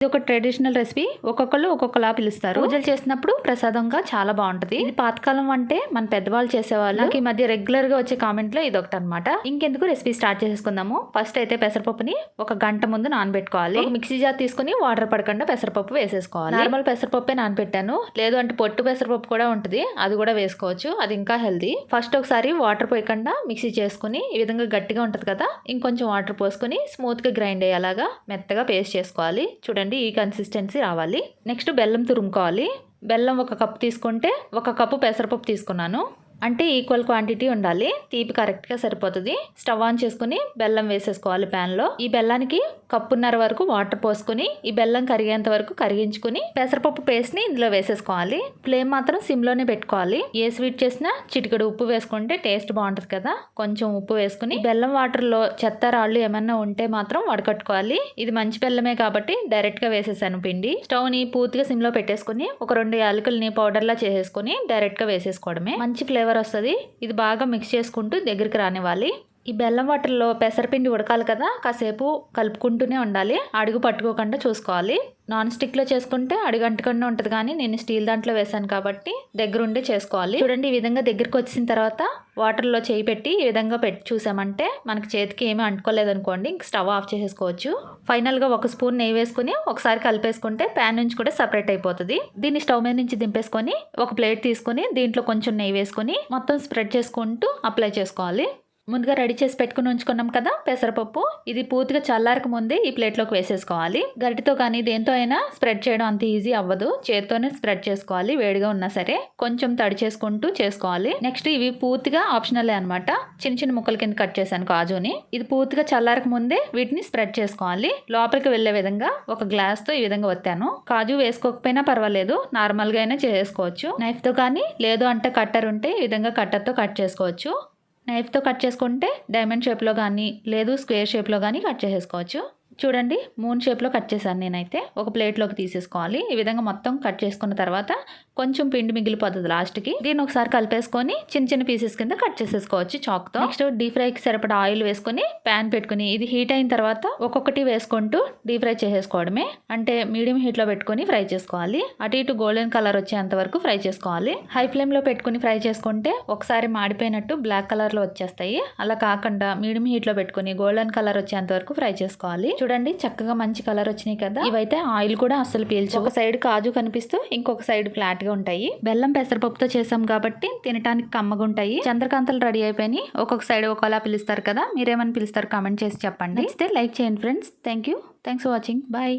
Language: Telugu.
ఇది ఒక ట్రెడిషనల్ రెసిపీ. ఒక్కొక్కరు ఒక్కొక్కలా పిలుస్తారు. పూజలు చేసినప్పుడు ప్రసాదంగా చాలా బాగుంటది. ఇది పాతకాలం అంటే మన పెద్దవాళ్ళు చేసేవాళ్ళు. నాకు ఈ మధ్య రెగ్యులర్గా వచ్చే కామెంట్లో ఇది ఒకటి అనమాట ఇంకెందుకు రెసిపీ స్టార్ట్ చేసుకుందాము. ఫస్ట్ అయితే పెసరపప్పుని ఒక గంట ముందు నానబెట్టుకోవాలి. మిక్సీ జార్ తీసుకుని వాటర్ పడకుండా పెసరపప్పు వేసేసుకోవాలి. నార్మల్ పెసరపప్పే నానబెట్టాను. లేదు అంటే పొట్టు పెసరపప్పు కూడా ఉంటుంది. అది కూడా వేసుకోవచ్చు. అది ఇంకా హెల్దీ ఫస్ట్ ఒకసారి వాటర్ పోయకుండా మిక్సీ చేసుకుని ఈ విధంగా గట్టిగా ఉంటుంది కదా ఇంకొంచెం వాటర్ పోసుకొని స్మూత్గా గ్రైండ్ అయ్యేలాగా మెత్తగా పేస్ట్ చేసుకోవాలి. చూడండి. ఈ కన్సిస్టెన్సీ రావాలి. నెక్స్ట్ బెల్లం తురుముకోవాలి బెల్లం ఒక కప్పు తీసుకుంటే ఒక కప్పు పెసరపప్పు తీసుకున్నాను. అంటే ఈక్వల్ క్వాంటిటీ ఉండాలి. తీపి కరెక్ట్గా సరిపోతుంది. స్టవ్ ఆన్ చేసుకుని బెల్లం వేసేసుకోవాలి ప్యాన్లో ఈ బెల్లానికి కప్పున్నర వరకు వాటర్ పోసుకుని ఈ బెల్లం కరిగేంత వరకు కరిగించుకుని పెసరపప్పు పేస్ట్ని ఇందులో వేసేసుకోవాలి. ఫ్లేమ్ మాత్రం సిమ్లోనే పెట్టుకోవాలి. ఏ స్వీట్ చేసినా చిటికెడు ఉప్పు వేసుకుంటే టేస్ట్ బాగుంటుంది కదా. కొంచెం ఉప్పు వేసుకుని బెల్లం వాటర్లో చెత్త రాళ్ళు ఏమన్నా ఉంటే మాత్రం వడకట్టుకోవాలి. ఇది మంచి బెల్లమే కాబట్టి డైరెక్ట్గా వేసేసాను పిండి. స్టవ్ని పూర్తిగా సిమ్లో పెట్టేసుకుని ఒక రెండు యాలకుల్ని పౌడర్లా చేసేసుకుని డైరెక్ట్గా వేసేసుకోవడమే. మంచి ఫ్లేవర్ వస్తుంది. ఇది బాగా మిక్స్ చేసుకుంటూ దగ్గరికి రానివ్వాలి. ఈ బెల్లం వాటర్లో పెసరపిండి ఉడకాలి కదా కాసేపు కలుపుకుంటూనే ఉండాలి. అడుగు పట్టుకోకుండా చూసుకోవాలి. నాన్ స్టిక్లో చేసుకుంటే అడుగు ఉంటుంది కానీ నేను స్టీల్ దాంట్లో వేసాను కాబట్టి దగ్గరుండే చేసుకోవాలి. చూడండి ఈ విధంగా దగ్గరికి వచ్చిన తర్వాత వాటర్లో చేయి పెట్టి ఈ విధంగా పెట్టి చూసామంటే మనకి చేతికి ఏమీ అంటుకోలేదు అనుకోండి ఇంక స్టవ్ ఆఫ్ చేసేసుకోవచ్చు. ఫైనల్గా ఒక స్పూన్ నెయ్యి వేసుకుని ఒకసారి కలిపేసుకుంటే ప్యాన్ నుంచి కూడా సపరేట్ అయిపోతుంది. దీన్ని స్టవ్ మీద నుంచి దింపేసుకొని ఒక ప్లేట్ తీసుకొని దీంట్లో కొంచెం నెయ్యి వేసుకొని మొత్తం స్ప్రెడ్ చేసుకుంటూ అప్లై చేసుకోవాలి. ముందుగా రెడీ చేసి పెట్టుకుని ఉంచుకున్నాం కదా పెసరపప్పు. ఇది పూర్తిగా చల్లారక ముందే ఈ ప్లేట్లోకి వేసేసుకోవాలి. గరిటితో కానీ దేంతో అయినా స్ప్రెడ్ చేయడం అంత ఈజీ అవ్వదు. చేతితోనే స్ప్రెడ్ చేసుకోవాలి వేడిగా ఉన్నా సరే. కొంచెం తడి చేసుకుంటూ చేసుకోవాలి. నెక్స్ట్ ఇవి పూర్తిగా ఆప్షనల్ అనమాట చిన్న చిన్న ముక్కల కింద కట్ చేశాను కాజుని. ఇది పూర్తిగా చల్లారక ముందే వీటిని స్ప్రెడ్ చేసుకోవాలి. లోపలికి వెళ్ళే విధంగా ఒక గ్లాస్తో ఈ విధంగా వత్తాను కాజు వేసుకోకపోయినా పర్వాలేదు. నార్మల్గా అయినా చేసుకోవచ్చు. నైఫ్తో కానీ లేదు అంటే కట్టర్ ఉంటే ఈ విధంగా కట్టర్తో కట్ చేసుకోవచ్చు. నైఫ్తో కట్ చేసుకుంటే డైమండ్ షేప్లో కానీ లేదు స్క్వేర్ షేప్లో కానీ కట్ చేసేసుకోవచ్చు. చూడండి మూన్ షేప్లో కట్ చేశాను నేనైతే. ఒక ప్లేట్లోకి తీసేసుకోవాలి. ఈ విధంగా మొత్తం కట్ చేసుకున్న తర్వాత కొంచెం పిండి మిగిలిపోతుంది లాస్ట్కి దీన్ని ఒకసారి కలిపేసుకొని చిన్న చిన్న పీసెస్ కింద కట్ చేసేసుకోవచ్చు చాక్తో నెక్స్ట్ డీప్ ఫ్రైకి సరిపడా ఆయిల్ వేసుకొని ప్యాన్ పెట్టుకుని ఇది హీట్ అయిన తర్వాత ఒక్కొక్కటి వేసుకుంటూ డీప్ ఫ్రై చేసేసుకోవడమే. అంటే మీడియం హీట్లో పెట్టుకొని ఫ్రై చేసుకోవాలి. అటు ఇటు గోల్డెన్ కలర్ వచ్చేంత వరకు ఫ్రై చేసుకోవాలి. హై ఫ్లేమ్లో పెట్టుకుని ఫ్రై చేసుకుంటే ఒకసారి మాడిపోయినట్టు బ్లాక్ కలర్లో వచ్చేస్తాయి. అలా కాకుండా మీడియం హీట్లో పెట్టుకుని గోల్డెన్ కలర్ వచ్చేంత వరకు ఫ్రై చేసుకోవాలి. చూడండి చక్కగా మంచి కలర్ వచ్చినాయి కదా. ఇవైతే ఆయిల్ కూడా అసలు పీల్చు ఒక సైడ్ కాజు కనిపిస్తూ ఇంకొక సైడ్ ఫ్లాట్గా ఉంటాయి. బెల్లం పెసరపప్పుతో చేసాం కాబట్టి తినడానికి కమ్మగా ఉంటాయి. చంద్రకాంతలు రెడీ అయిపోయి ఒక్కొక్క సైడ్ ఒకలా పిలుస్తారు కదా మీరేమని పిలుస్తారు కామెంట్ చేసి చెప్పండి. ఇస్తే లైక్ చేయండి friends thank you thanks for watching bye